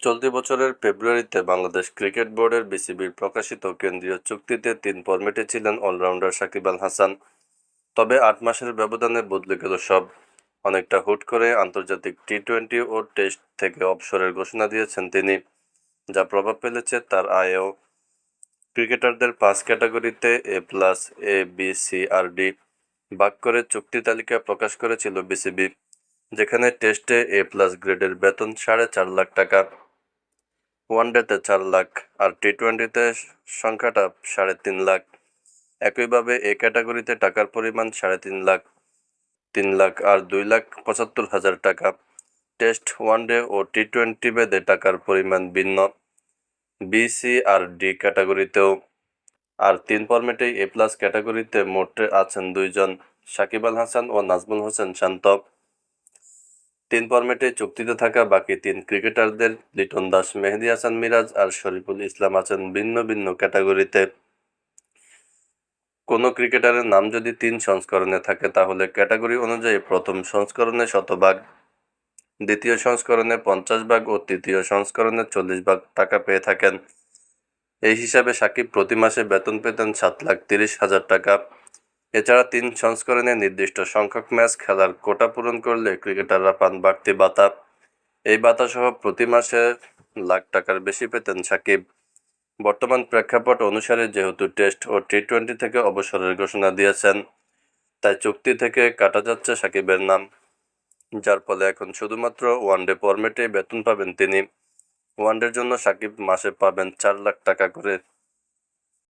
চলতি বছরের ফেব্রুয়ারিতে বাংলাদেশ ক্রিকেট বোর্ডের বিসিবির প্রকাশিত কেন্দ্রীয় চুক্তিতে তিন ফরম্যাটে ছিলেন অলরাউন্ডার সাকিব আল হাসান। তবে আট মাসের ব্যবধানে বদলে গেল সব। অনেকটা হুট করে আন্তর্জাতিক টি টোয়েন্টি ও টেস্ট থেকে অবসরের ঘোষণা দিয়েছেন তিনি, যা প্রভাব ফেলেছে তার আয়েও। ক্রিকেটারদের পাঁচ ক্যাটাগরিতে A plus, A, B, C, R, D ভাগ করে চুক্তি তালিকা প্রকাশ করেছিল বিসিবি, যেখানে টেস্টে এ প্লাস গ্রেডের বেতন সাড়ে চার লাখ টাকা। ওয়ানডেতে চার লাখ আর টি টোয়েন্টিতে সংখ্যাটা সাড়ে তিন লাখ। একইভাবে এ ক্যাটাগরিতে টাকার পরিমাণ সাড়ে তিন লাখ তিন লাখ আর দুই লাখ পঁচাত্তর হাজার টাকা। টেস্ট ওয়ানডে ও টি টোয়েন্টি বেদে টাকার পরিমাণ ভিন্ন। বিসি আর ডি ক্যাটাগরিতেও। আর তিন ফরম্যাটেই এ প্লাস ক্যাটাগরিতে মোটে আছেন দুইজন, সাকিব আল হাসান ও নাজমুল হোসেন শান্ত। তিন ফরম্যাটে চুক্তিতে থাকা বাকি তিন ক্রিকেটারদের লিটন দাস, মেহেদি হাসান মিরাজ আর শরীফুল ইসলাম আছেন ভিন্ন ভিন্ন ক্যাটাগরিতে। কোনো ক্রিকেটারের নাম যদি তিন সংস্করণে থাকে, তাহলে ক্যাটাগরি অনুযায়ী প্রথম সংস্করণে শতভাগ, দ্বিতীয় সংস্করণে পঞ্চাশ ভাগ ও তৃতীয় সংস্করণে চল্লিশ ভাগ টাকা পেয়ে থাকেন। এই হিসাবে সাকিব প্রতি মাসে বেতন পেতেন সাত লাখ তিরিশ হাজার টাকা। এছাড়া তিন সংস্করণে নির্দিষ্ট সংখ্যক ম্যাচ খেলার কোটা পূরণ করলে ক্রিকেটাররা পান বাড়তি বাতা। এই বাতা সহ প্রতি মাসে লাখ টাকার বেশি পেতেন সাকিব। বর্তমান প্রেক্ষাপট অনুসারে যেহেতু টেস্ট ও টি টোয়েন্টি থেকে অবসরের ঘোষণা দিয়েছেন, তাই চুক্তি থেকে কাটা যাচ্ছে সাকিবের নাম। যার ফলে এখন শুধুমাত্র ওয়ানডে ফরম্যাটে বেতন পাবেন তিনি। ওয়ানডের জন্য সাকিব মাসে পাবেন চার লাখ টাকা করে